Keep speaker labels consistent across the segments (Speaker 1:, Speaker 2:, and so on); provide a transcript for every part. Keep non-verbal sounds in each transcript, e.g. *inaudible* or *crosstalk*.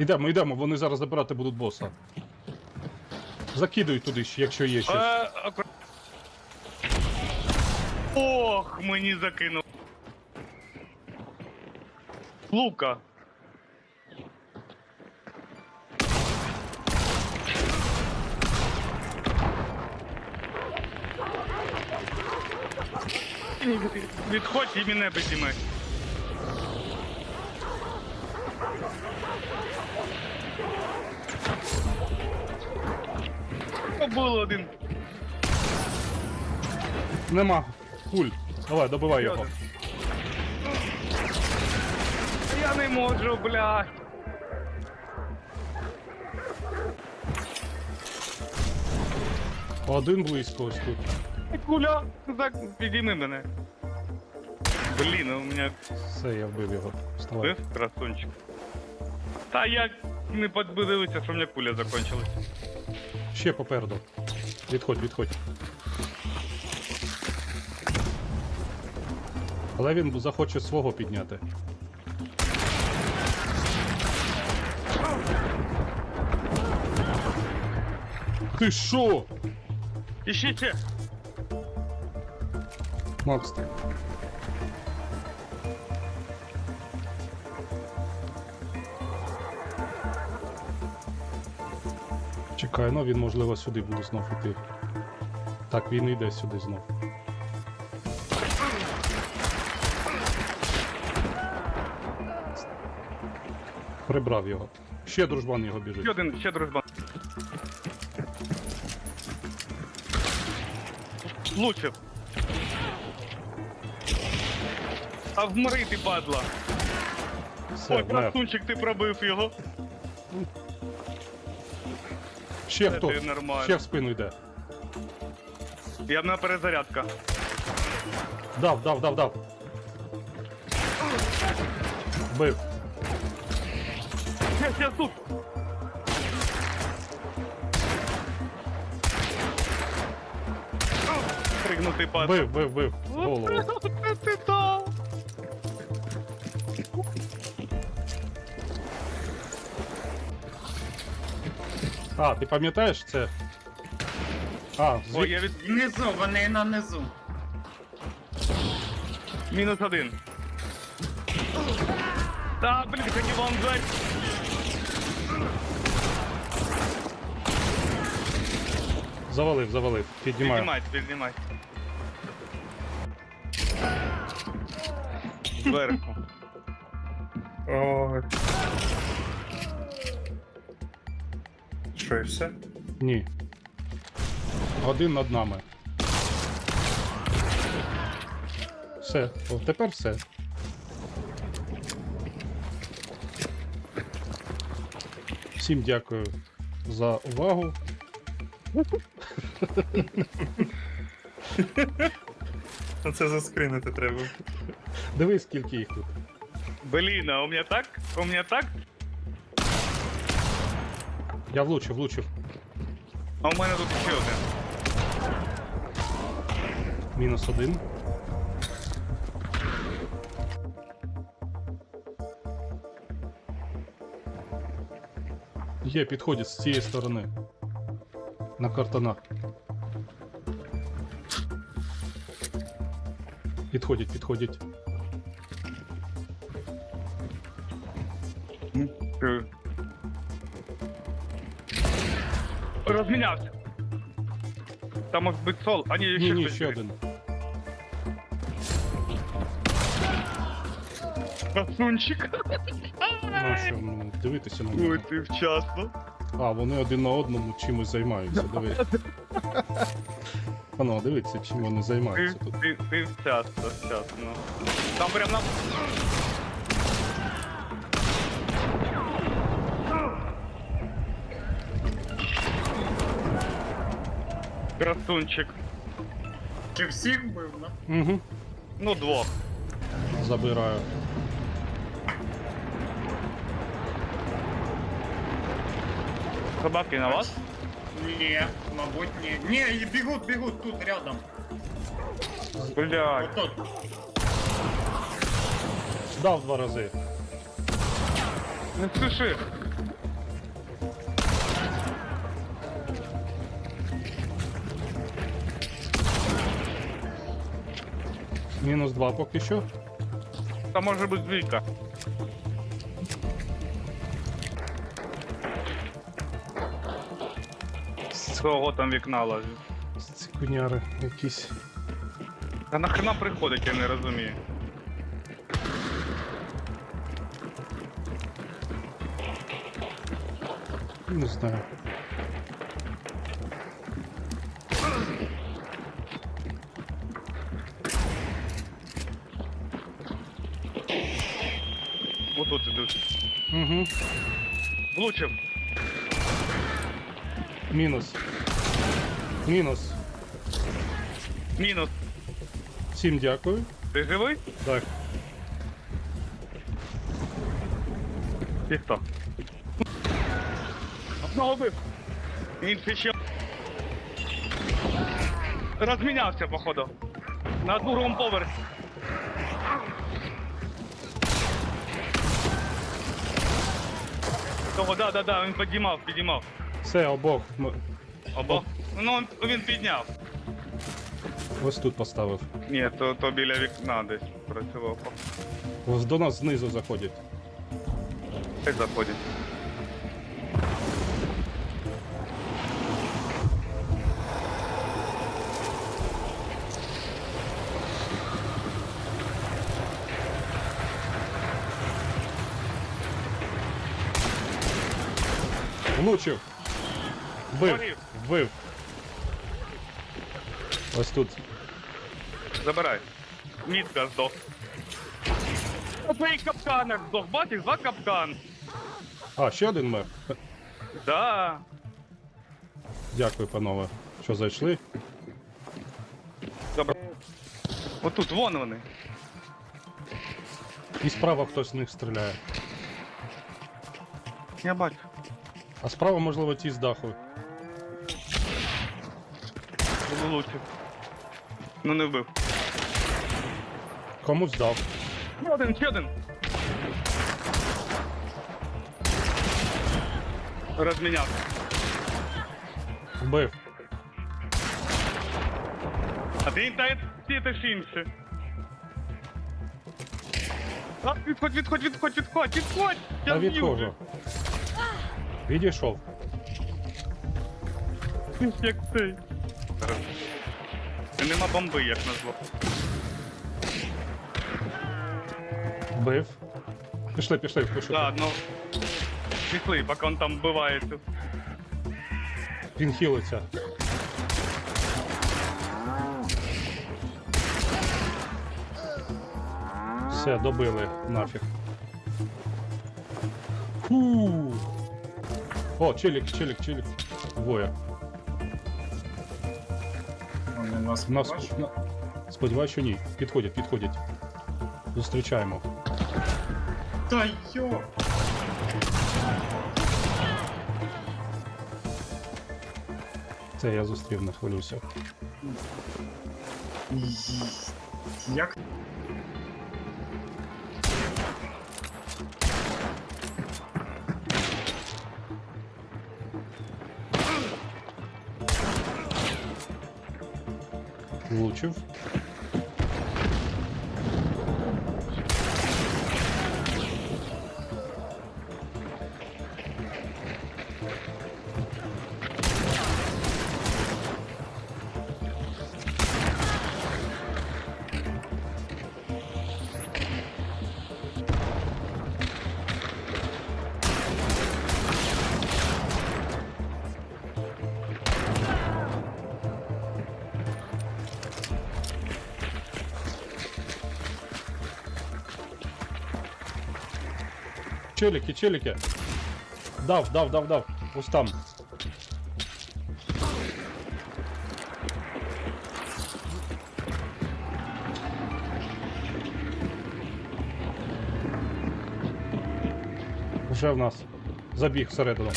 Speaker 1: Ідемо, йдемо, вони зараз забирати будуть боса. Закидуй туди, ще, якщо є щось.
Speaker 2: Е, Ох, мені закинув. Лука. Відходь і мене підіймай. Один.
Speaker 1: Нема. Куль. Давай, добивай його.
Speaker 2: Я не можу, блядь.
Speaker 1: Один близько ось тут.
Speaker 2: Куля, так, підійми мене. Блін, у мене
Speaker 1: Все, я вбив його. Вставай.
Speaker 2: бив красунчик. Та я не подивився, що в мене куля закончилась.
Speaker 1: Ще попереду. Відходь, відходь. Але він захоче свого підняти. Ти що?
Speaker 2: Ищите!
Speaker 1: Макс, ти. Чекай, ну він можливо сюди буде знов іти. Так, він йде сюди знов. Прибрав його. Ще дружбан його біжить.
Speaker 2: Ще один, ще дружба. Влучив. А вмри ти, падла.
Speaker 1: Все,
Speaker 2: Ой,
Speaker 1: вмер.
Speaker 2: красунчик, ти пробив його.
Speaker 1: Ще хто?
Speaker 2: ти нормально.
Speaker 1: Ще в спину йде.
Speaker 2: Я на перезарядка.
Speaker 1: Дав, дав, дав, дав. Бив.
Speaker 2: Я, я тут. Пригнутий падла.
Speaker 1: Бив, бив, бив. Голову.
Speaker 2: Ти дав.
Speaker 1: А, ти пам'ятаєш це? А,
Speaker 2: Ой,
Speaker 1: звід...
Speaker 2: я від...
Speaker 3: Внизу, вони на низу.
Speaker 2: Мінус один. Та, блін, хотів вам дати.
Speaker 1: завалив, завалив. Піднімаю.
Speaker 2: Піднімайте, піднімайте. Зверху.
Speaker 4: Ой. Що і все?
Speaker 1: Ні. Один над нами. Все, О, тепер все. Всім дякую за увагу. *laughs*
Speaker 4: Це заскринити треба.
Speaker 1: Дивись, скільки їх тут.
Speaker 2: Блін, а у мене так? У мене так?
Speaker 1: Я влучив, влучив.
Speaker 2: А у мене тут ще один.
Speaker 1: Мінус один. Є, підходять з цієї сторони. На картонах. Підходять, підходять.
Speaker 2: Е. Розмінявся. Там може бути сол. А ні, ще
Speaker 1: Ні, ні,
Speaker 2: хтось
Speaker 1: ще
Speaker 2: є.
Speaker 1: один.
Speaker 2: Красунчик.
Speaker 1: Ну що, ну, дивитися на
Speaker 2: Ой,
Speaker 1: нього.
Speaker 2: ти вчасно.
Speaker 1: А, вони один на одному чимось займаються. Диви. Пано, дивіться, чим вони
Speaker 2: Ти,
Speaker 1: займаються тут.
Speaker 2: ти, ти вчасно, вчасно. Там прям на... Красунчик.
Speaker 3: Чи всіх вбив, да?
Speaker 1: Угу.
Speaker 2: Ну, двох.
Speaker 1: Забираю.
Speaker 2: Собаки на вас?
Speaker 3: Ні, мабуть, ні. Ні, і бігуть, бігуть тут рядом.
Speaker 2: Блядь.
Speaker 3: Отут.
Speaker 1: Дав два рази.
Speaker 2: Не спіши.
Speaker 1: Мінус два поки що.
Speaker 2: Та може бути двійка. З кого там вікна лазить?
Speaker 1: Цикуняри якісь.
Speaker 2: Та нахрена приходить, я не розумію.
Speaker 1: Не знаю.
Speaker 2: Отут ідуть.
Speaker 1: Угу.
Speaker 2: Влучив.
Speaker 1: Мінус. Мінус.
Speaker 2: Мінус.
Speaker 1: Всім дякую.
Speaker 2: Ти живий?
Speaker 1: Так.
Speaker 2: І хто? Одного бив. Інший ще. Розмінявся, походу. На другому поверсі. Того, да, да, да, він підіймав, підіймав.
Speaker 1: Все, обох. М-
Speaker 2: Обо. Ну, він- підняв.
Speaker 1: Ось тут поставив.
Speaker 2: Ні, то, то біля вікна десь працював.
Speaker 1: Ось до нас знизу заходять.
Speaker 2: Хай заходить.
Speaker 1: Влучив. Вбив. Вбив. Ось тут.
Speaker 2: Забирай. Мітка здох. Твоїх капканах здох, бачиш, за капкан.
Speaker 1: А, ще один мер.
Speaker 2: Да.
Speaker 1: Дякую, панове, що зайшли.
Speaker 2: Добре. Отут, вон вони.
Speaker 1: І справа хтось з них стріляє.
Speaker 2: Я бачу.
Speaker 1: А справа, можливо, ті з даху.
Speaker 2: Влучив. Ну не вбив.
Speaker 1: Комусь дав.
Speaker 2: Ще один, ще один. Розміняв.
Speaker 1: Вбив.
Speaker 2: А ти та ти теж інше. А, відходь, відходь, відходь, відходь, відходь! Я
Speaker 1: Та
Speaker 2: вб'ю
Speaker 1: відходжу. Відійшов.
Speaker 2: вже. Як цей. І нема бомби, як назло.
Speaker 1: Вбив. Пішли, пішли, пішли.
Speaker 2: Да, ну. Пішли, поки він там вбивається.
Speaker 1: Він хілиться. Все, добили нафіг. Фу. О, челік, челік, челік. Двоє.
Speaker 3: Вони нас
Speaker 1: Нас,
Speaker 3: бачать?
Speaker 1: на... Сподіваюсь, що ні. Підходять, підходять. Зустрічаємо.
Speaker 3: Та йо!
Speaker 1: Це я зустрів, не хвилюйся.
Speaker 3: Як?
Speaker 1: Влучив. Челіки, челіки. Дав, дав, дав, дав. Ось там. Вже в нас. Забіг всередину.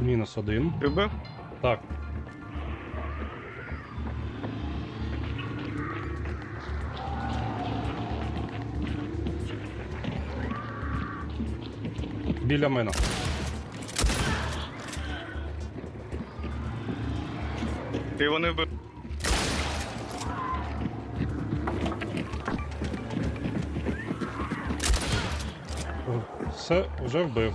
Speaker 1: Мінус один.
Speaker 2: Ти вбив?
Speaker 1: Так. Біля мене.
Speaker 2: І вони вбили.
Speaker 1: Все, вже вбив.